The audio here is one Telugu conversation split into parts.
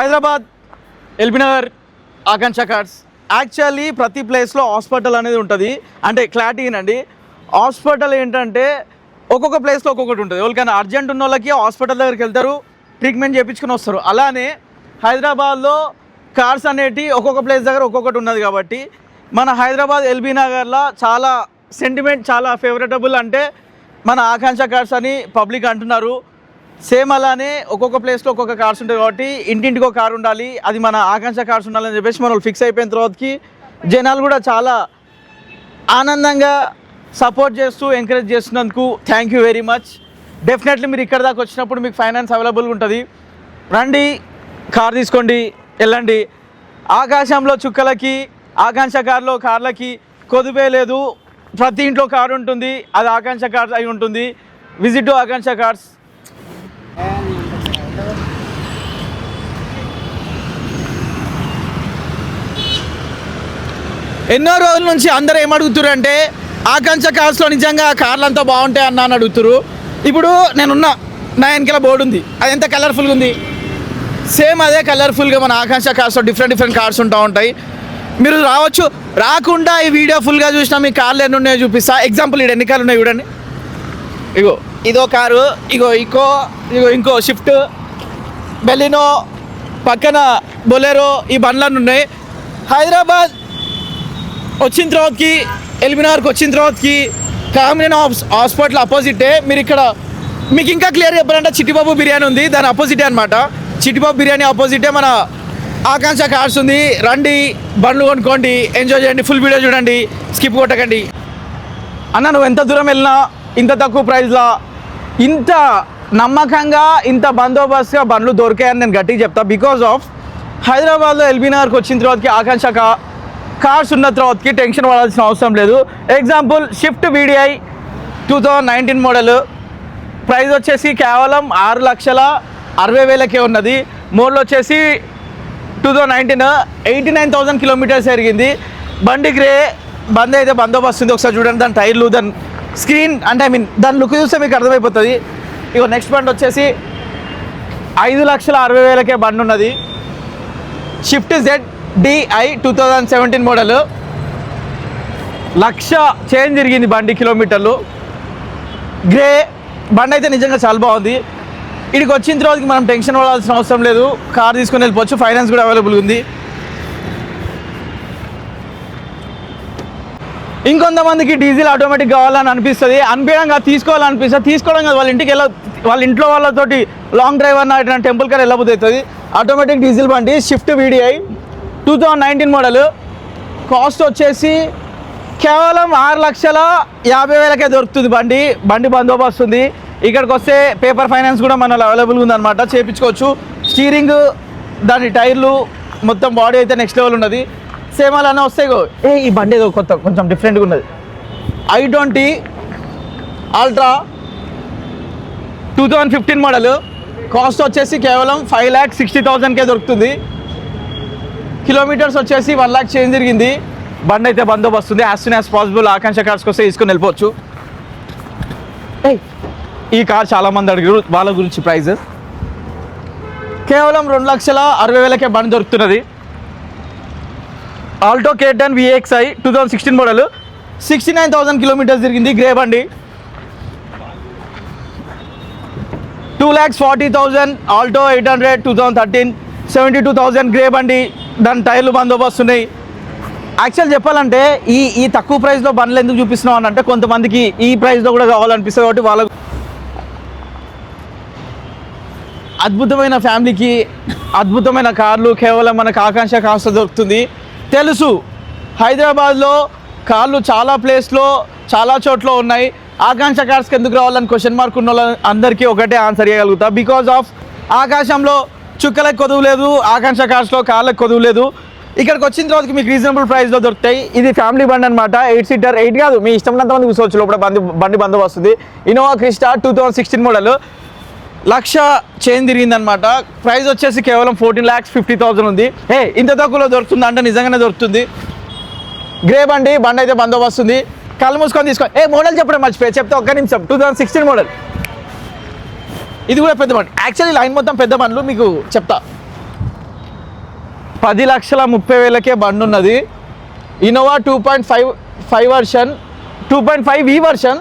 హైదరాబాద్ ఎల్బీనగర్ ఆకాంక్ష కార్డ్స్ యాక్చువల్లీ ప్రతి ప్లేస్లో హాస్పిటల్ అనేది ఉంటుంది. అంటే క్లారిటీ అండి హాస్పిటల్ ఏంటంటే ఒక్కొక్క ప్లేస్లో ఒక్కొక్కటి ఉంటుంది. ఎవరికైనా అర్జెంట్ ఉన్న వాళ్ళకి హాస్పిటల్ దగ్గరికి వెళ్తారు ట్రీట్మెంట్ చేయించుకుని వస్తారు. అలానే హైదరాబాద్లో కార్స్ అనేటి ఒక్కొక్క ప్లేస్ దగ్గర ఒక్కొక్కటి ఉన్నది కాబట్టి మన హైదరాబాద్ ఎల్బీ నగర్లో చాలా సెంటిమెంట్ చాలా ఫేవరెటబుల్ అంటే మన ఆకాంక్ష కార్స్ అని పబ్లిక్ అంటున్నారు. సేమ్ అలానే ఒక్కొక్క ప్లేస్లో ఒక్కొక్క కార్స్ ఉంటాయి కాబట్టి ఇంటింటికి ఒక కార్ ఉండాలి. అది మన ఆకాంక్ష కార్స్ ఉండాలని చెప్పేసి మనం ఫిక్స్ అయిపోయిన తర్వాతకి జనాలు కూడా చాలా ఆనందంగా సపోర్ట్ చేస్తూ ఎంకరేజ్ చేస్తున్నందుకు thank you very much definitely మీరు ఇక్కడ దాకా వచ్చినప్పుడు మీకు ఫైనాన్స్ అవైలబుల్గా ఉంటుంది. రండి కార్ తీసుకోండి వెళ్ళండి. ఆకాశంలో చుక్కలకి ఆకాంక్ష కార్లో కార్లకి కొదువే లేదు. ప్రతి ఇంట్లో కారు ఉంటుంది. అది ఆకాంక్ష కార్ అయి ఉంటుంది. విజిట్ టు ఆకాంక్ష కార్స్ ఎన్నో రోజుల నుంచి అందరూ ఏమడుగుతున్నారు అంటే ఆకాంక్ష కార్స్లో నిజంగా కార్లు అంతా బాగుంటాయి అన్న అని అడుగుతారు ఇప్పుడు నేనున్నా నా వెనకాల బోర్డు ఉంది. అది ఎంత కలర్ఫుల్గా ఉంది? సేమ్ అదే కలర్ఫుల్గా మన ఆకాంక్ష కార్స్లో డిఫరెంట్ డిఫరెంట్ కార్స్ ఉంటా ఉంటాయి. మీరు రావచ్చు. రాకుండా ఈ వీడియో ఫుల్గా చూసినా మీ కార్లు ఎన్ని ఉన్నాయో చూపిస్తా. ఎగ్జాంపుల్ ఇక్కడ ఎన్ని కార్లు ఉన్నాయి చూడండి. ఇగో ఇదో కారు ఇగో ఇంకో ఇగో ఇంకో షిఫ్ట్. బెలినో పక్కన బొలెరో ఈ బండ్లన్నీ ఉన్నాయి. హైదరాబాద్ వచ్చిన తర్వాతకి ఎల్బినార్కి వచ్చిన తర్వాతకి కామినేన్ హాస్పిటల్ అపోజిటే మీరు ఇక్కడ మీకు ఇంకా క్లియర్ చెప్పాలంటే చిట్టిబాబు బిర్యానీ ఉంది దాని అపోజిటే అనమాట చిట్టిబాబు బిర్యానీ అపోజిటే మన ఆకాంక్ష కార్స్ ఉంది. రండి బండ్లు కొనుక్కోండి ఎంజాయ్ చేయండి ఫుల్ వీడియో చూడండి స్కిప్ కొట్టకండి. అన్న నువ్వు ఎంత దూరం వెళ్ళినా ఇంత తక్కువ ప్రైస్లో ఇంత నమ్మకంగా ఇంత బందోబస్తుగా బండ్లు దొరికాయని నేను గట్టిగా చెప్తా. బికాజ్ ఆఫ్ హైదరాబాద్లో ఎల్బీనగర్కి వచ్చిన తర్వాతకి ఆకాంక్ష కార్స్ ఉన్న తర్వాతకి టెన్షన్ పడాల్సిన అవసరం లేదు. Example Swift VDI two thousand nineteen model price వచ్చేసి కేవలం ఆరు లక్షల అరవై వేలకే ఉన్నది. మోడల్ వచ్చేసి two thousand nineteen eighty nine thousand kilometres జరిగింది. బండి గ్రే బంద్ అయితే బందోబస్తు ఉంది. ఒకసారి చూడండి దాని టైర్లు దాని స్క్రీన్ అంటే ఐ మీన్ దాని లుక్ చూస్తే మీకు అర్థమైపోతుంది. ఇగో నెక్స్ట్ బండి వచ్చేసి ఐదు లక్షల అరవై వేలకే బండి ఉన్నది. Swift Z DI two thousand seventeen model lakh change తిరిగింది బండి కిలోమీటర్లు. గ్రే బండి అయితే నిజంగా చాలా బాగుంది. ఇక్కడికి వచ్చిన తర్వాతకి మనం టెన్షన్ పడాల్సిన అవసరం లేదు. కార్ తీసుకొని వెళ్ళిపోవచ్చు. ఫైనాన్స్ కూడా అవైలబుల్ ఉంది. ఇంకొంతమందికి డీజిల్ ఆటోమేటిక్ కావాలని అనిపిస్తుంది. అనిపించడం తీసుకోవాలనిపిస్తుంది తీసుకోవడం కాదు. వాళ్ళ ఇంటికి వెళ్ళ వాళ్ళ ఇంట్లో వాళ్ళతోటి లాంగ్ డ్రైవ్ అన్న టెంపుల్ కార్ వెళ్ళబోతుంది అవుతుంది. ఆటోమేటిక్ డీజిల్ బండి Swift VDI two thousand nineteen model. Cost వచ్చేసి కేవలం ఆరు లక్షల యాభై వేలకే దొరుకుతుంది బండి. బండి బందోబస్తు ఉంది ఇక్కడికి వస్తే పేపర్ ఫైనాన్స్ కూడా మనలో అవైలబుల్గా ఉందన్నమాట. చేయించుకోవచ్చు స్టీరింగ్ దాని టైర్లు మొత్తం బాడీ అయితే నెక్స్ట్ లెవెల్ ఉన్నది. సేమ్ అలానే వస్తాయి ఏ ఈ బండి ఏదో కొత్త కొంచెం డిఫరెంట్గా ఉన్నది. I twenty ultra two thousand fifteen model. Cost వచ్చేసి కేవలం ఫైవ్ ల్యాక్ సిక్స్టీ థౌజండ్కే దొరుకుతుంది. కిలోమీటర్స్ వచ్చేసి వన్ ల్యాక్ చేంజ్ జరిగింది. బండి అయితే బందోబస్తు ఉంది as soon as possible Akanksha కార్స్కి వస్తే తీసుకొని వెళ్ళిపోవచ్చు. ఈ కార్ చాలా మంది అడిగారు. వాళ్ళ గురించి ప్రైజెస్ కేవలం రెండు లక్షల అరవై వేలకే బండి దొరుకుతున్నది. Alto K ten VXI two thousand sixteen model sixty nine thousand kilometres తిరిగింది గ్రే బండి. Two lakhs forty thousand Alto eight hundred two thousand thirteen seventy two thousand grey బండి. దాని టైర్లు బందోబస్తు ఉన్నాయి యాక్చువల్ చెప్పాలంటే ఈ ఈ తక్కువ ప్రైస్లో బండ్లు ఎందుకు చూపిస్తున్నాం అని అంటే కొంతమందికి ఈ ప్రైస్లో కూడా కావాలనిపిస్తుంది కాబట్టి వాళ్ళకు అద్భుతమైన ఫ్యామిలీకి అద్భుతమైన కార్లు కేవలం మనకు ఆకాంక్ష కాస్త దొరుకుతుంది. తెలుసు హైదరాబాద్లో కార్లు చాలా ప్లేస్లో చాలా చోట్ల ఉన్నాయి. ఆకాంక్ష కార్స్కి ఎందుకు రావాలని క్వశ్చన్ మార్క్ ఉన్న వాళ్ళ అందరికీ ఒకటే ఆన్సర్ చేయగలుగుతా బికాజ్ ఆఫ్ ఆకాశంలో చుక్కలకు కొదువు లేదు ఆకాంక్ష కార్స్లో కార్లకు కొదువు లేదు. ఇక్కడికి వచ్చిన తర్వాత మీకు రీజనబుల్ ప్రైస్లో దొరుకుతాయి. ఇది ఫ్యామిలీ బండి అనమాట ఎయిట్ సీటర్ ఎయిట్ కాదు. మీ ఇష్టమైనంత మంది కూర్చోవచ్చు. లోపల బండి బండి బందోబస్తుంది Innova Crysta two thousand sixteen model lakh change తిరిగిందనమాట price వచ్చేసి కేవలం ఫోర్టీన్ ల్యాక్స్ ఫిఫ్టీ థౌసండ్ ఉంది. ఏ ఇంత తక్కువలో దొరుకుతుంది అంటే నిజంగానే దొరుకుతుంది. గ్రే బండి బండి అయితే బందోబస్తు వస్తుంది. కళ్ళు మూసుకొని తీసుకో. ఏ మోడల్ చెప్పడం మర్చిపోయి. చెప్తే ఒక్క నిమిషం. టూ థౌసండ్ సిక్స్టీన్ మోడల్ ఇది కూడా పెద్ద బండి. యాక్చువల్లీ లైన్ మొత్తం పెద్ద బండ్లు మీకు చెప్తా. పది లక్షల ముప్పై వేలకే బండి ఉన్నది. Innova two point five five version two point five E version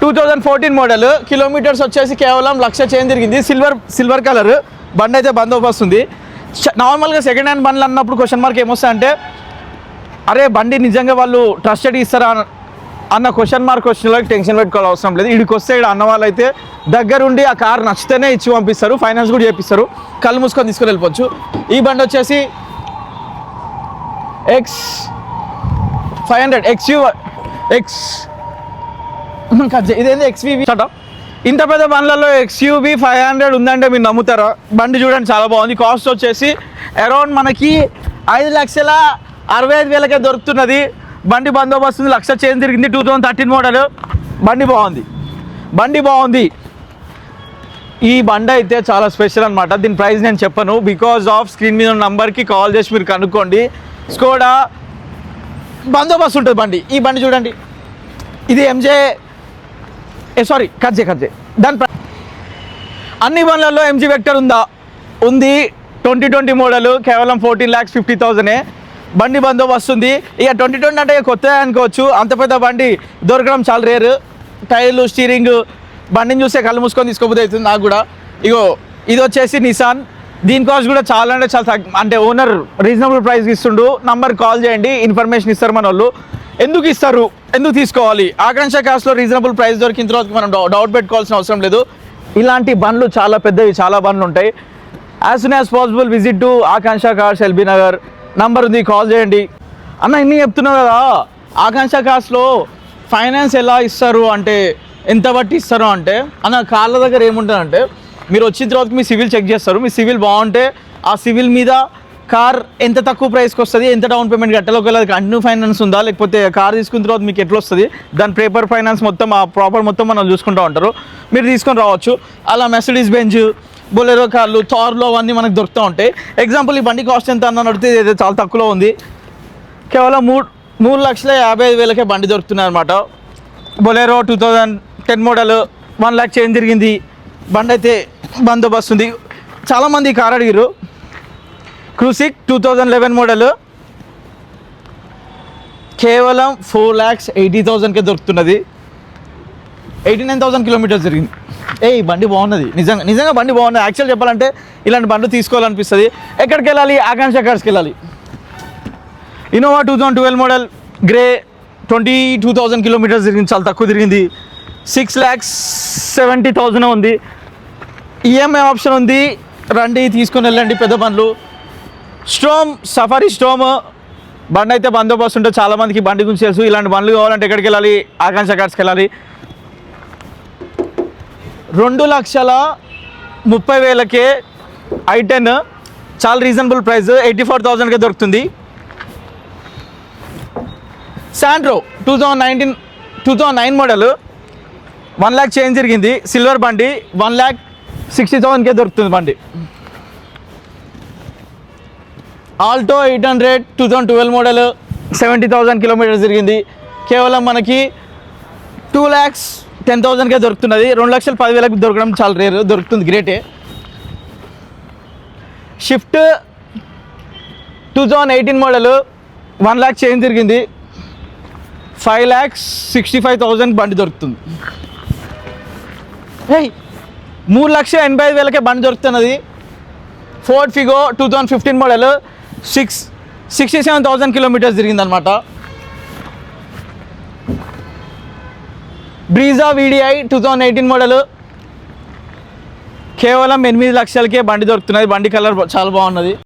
two thousand fourteen model kilometres వచ్చేసి కేవలం లక్ష చేంజ్ జరిగింది. సిల్వర్ సిల్వర్ కలర్ బండి అయితే బందోబస్తు ఉంది నార్మల్గా సెకండ్ హ్యాండ్ బండ్లు అన్నప్పుడు క్వశ్చన్ మార్క్ ఏమొస్తాయంటే అరే బండి నిజంగా వాళ్ళు ట్రస్టెడ్ ఇస్తారా? అన్న- క్వశ్చన్ మార్క్ వచ్చిన టెన్షన్ పెట్టుకోవాలి అవసరం లేదు. ఇడికి వస్తే ఇక్కడ అన్న వాళ్ళు అయితే దగ్గరుండి ఆ కార్ నచ్చితేనే ఇచ్చి పంపిస్తారు. ఫైనాన్స్ కూడా చేపిస్తారు. కళ్ళు మూసుకొని తీసుకొని వెళ్ళిపోవచ్చు. ఈ బండి వచ్చేసి X five hundred X U X ఇదేంది ఎక్స్వీవీ ఇంత పెద్ద బండ్లలో ఎక్స్యూవీ ఫైవ్ హండ్రెడ్ ఉందంటే మీరు నమ్ముతారా? బండి చూడండి చాలా బాగుంది. కాస్ట్ వచ్చేసి అరౌండ్ మనకి ఐదు లక్షల అరవై ఐదు వేలకే దొరుకుతున్నది. బండి బందోబస్తు ఉంది, లక్ష చేంజ్ తిరిగింది టూ థౌజండ్ థర్టీన్ మోడల్ బండి బాగుంది. బండి బాగుంది. ఈ బండి అయితే చాలా స్పెషల్ అనమాట దీని ప్రైస్ నేను చెప్పను. బికాజ్ ఆఫ్ స్క్రీన్ మీద ఉన్న నంబర్కి కాల్ చేసి మీరు కనుక్కోండి. స్కోడా బందోబస్తు ఉంటుంది బండి. ఈ బండి చూడండి. ఇది ఎంజే ఏ సారీ కజ్జే కజ్జే దాని అన్ని బండ్లలో ఎంజీ వెక్టర్ ఉందా? ఉంది. ట్వంటీ ట్వంటీ మోడల్ కేవలం ఫోర్టీన్ ల్యాక్స్ ఫిఫ్టీ థౌజండే బండి బందోబస్తు ఉంది ఇక ట్వంటీ ట్వంటీ అంటే కొత్త అనుకోవచ్చు. అంత పెద్ద బండి దొరకడం చాలా రేరు. టైర్లు స్టీరింగ్ బండిని చూస్తే కళ్ళు మూసుకొని తీసుకోబోతే అవుతుంది నాకు కూడా. ఇగో ఇది వచ్చేసి నిసాన్ దీని కాస్ట్ కూడా చాలా అంటే చాలా అంటే ఓనర్ రీజనబుల్ ప్రైస్కి ఇస్తుండు. నంబర్ కాల్ చేయండి. ఇన్ఫర్మేషన్ ఇస్తారు మన వాళ్ళు. ఎందుకు ఇస్తారు? ఎందుకు తీసుకోవాలి? ఆకాంక్ష కాస్ట్లో రీజనబుల్ ప్రైస్ దొరికిన తర్వాత మనం డౌ- డౌట్ పెట్టుకోవాల్సిన అవసరం లేదు. ఇలాంటి బండ్లు చాలా పెద్దవి చాలా బండ్లు ఉంటాయి. As soon as possible visit to Akanksha cars LB Nagar number ఉంది కాల్ చేయండి. అన్న ఇన్ని చెప్తున్నావు కదా ఆకాంక్ష కాస్ట్లో ఫైనాన్స్ ఎలా ఇస్తారు అంటే ఎంత బట్టి ఇస్తారు అంటే అన్న కార్ల దగ్గర ఏముంటుందంటే మీరు వచ్చిన తర్వాత మీ సివిల్ చెక్ చేస్తారు మీ సివిల్ బాగుంటే ఆ సివిల్ మీద కార్ ఎంత తక్కువ ప్రైస్కి వస్తుంది ఎంత డౌన్ పేమెంట్ కట్టాలి ఒకవేళ అది కంటిన్యూ ఫైనాన్స్ ఉందా లేకపోతే కార్ తీసుకున్న తర్వాత మీకు ఎట్లా వస్తుంది దాని పేపర్ ఫైనాన్స్ మొత్తం ఆ ప్రాపర్ మొత్తం మనం చూసుకుంటూ ఉంటారు. మీరు తీసుకొని రావచ్చు. అలా మెసడీస్ బెంచ్ బొలెరో కార్లు థార్లో అవన్నీ మనకు దొరుకుతూ ఉంటాయి. ఎగ్జాంపుల్ ఈ బండి కాస్ట్ ఎంత అన్న అడిగితే ఇది చాలా తక్కువలో ఉంది. కేవలం మూడు మూడు లక్షల యాభై ఐదు వేలకే బండి దొరుకుతున్నాయి అనమాట Bolero two thousand ten model one lakh change జరిగింది బండి అయితే బందోబస్తు ఉంది. చాలామంది కార్ అడిగిరు క్రూసిక్ టూ థౌజండ్ లెవెన్ మోడల్ కేవలం ఫోర్ ల్యాక్స్ ఎయిటీ థౌజండ్కే దొరుకుతున్నది. ఎయిటీ నైన్ థౌసండ్ కిలోమీటర్స్ జరిగింది. ఏ బండి బాగున్నది. నిజంగా నిజంగా బండి బాగున్నది. యాక్చువల్ చెప్పాలంటే ఇలాంటి బండ్లు తీసుకోవాలనిపిస్తుంది. ఎక్కడికి వెళ్ళాలి ఆకాంక్ష ఎక్కడికి వెళ్ళాలి Innova two thousand twelve model grey twenty two thousand kilometres తిరిగింది చాలా తక్కువ తిరిగింది. సిక్స్ ల్యాక్స్ సెవెంటీ థౌజండ్ ఉంది. ఈఎంఐ ఆప్షన్ ఉంది. రండి తీసుకొని వెళ్ళండి పెద్ద బండ్లు. స్ట్రోమ్ సఫారీ స్ట్రోమ్ బండి అయితే బందోబస్తు ఉంటే చాలామందికి బండి గురించి తెలుసు. ఇలాంటి బండ్లు కావాలంటే ఎక్కడికి వెళ్ళాలి ఆకాంక్ష కార్స్కి వెళ్ళాలి రెండు లక్షల ముప్పై వేలకే ఐ టెన్. చాలా రీజనబుల్ ప్రైస్ ఎయిటీ ఫోర్ థౌజండ్కే దొరుకుతుంది. Santro two thousand nineteen two thousand nine model one lakh change జరిగింది. సిల్వర్ బండి వన్ ల్యాక్ సిక్స్టీ థౌజండ్కే దొరుకుతుంది బండి. Alto eight hundred two thousand twelve model seventy thousand kilometres జరిగింది. కేవలం మనకి టూ ల్యాక్స్ టెన్ థౌజండ్కే దొరుకుతున్నది. రెండు లక్షల పదివేలకు దొరకడం చాలా రేరు దొరుకుతుంది గ్రేటే. Swift two thousand eighteen model one lakh change తిరిగింది. Five lakhs sixty five thousand బండి దొరుకుతుంది. మూడు లక్షల ఎనభై ఐదు వేలకే బండి దొరుకుతున్నది. Ford Figo two thousand fifteen model six sixty seven thousand kilometres తిరిగిందనమాట Brezza VDI two thousand eighteen model. కేవలం ఎనిమిది లక్షలకే బండి దొరుకుతున్నది బండి కలర్ చాలా బాగున్నది.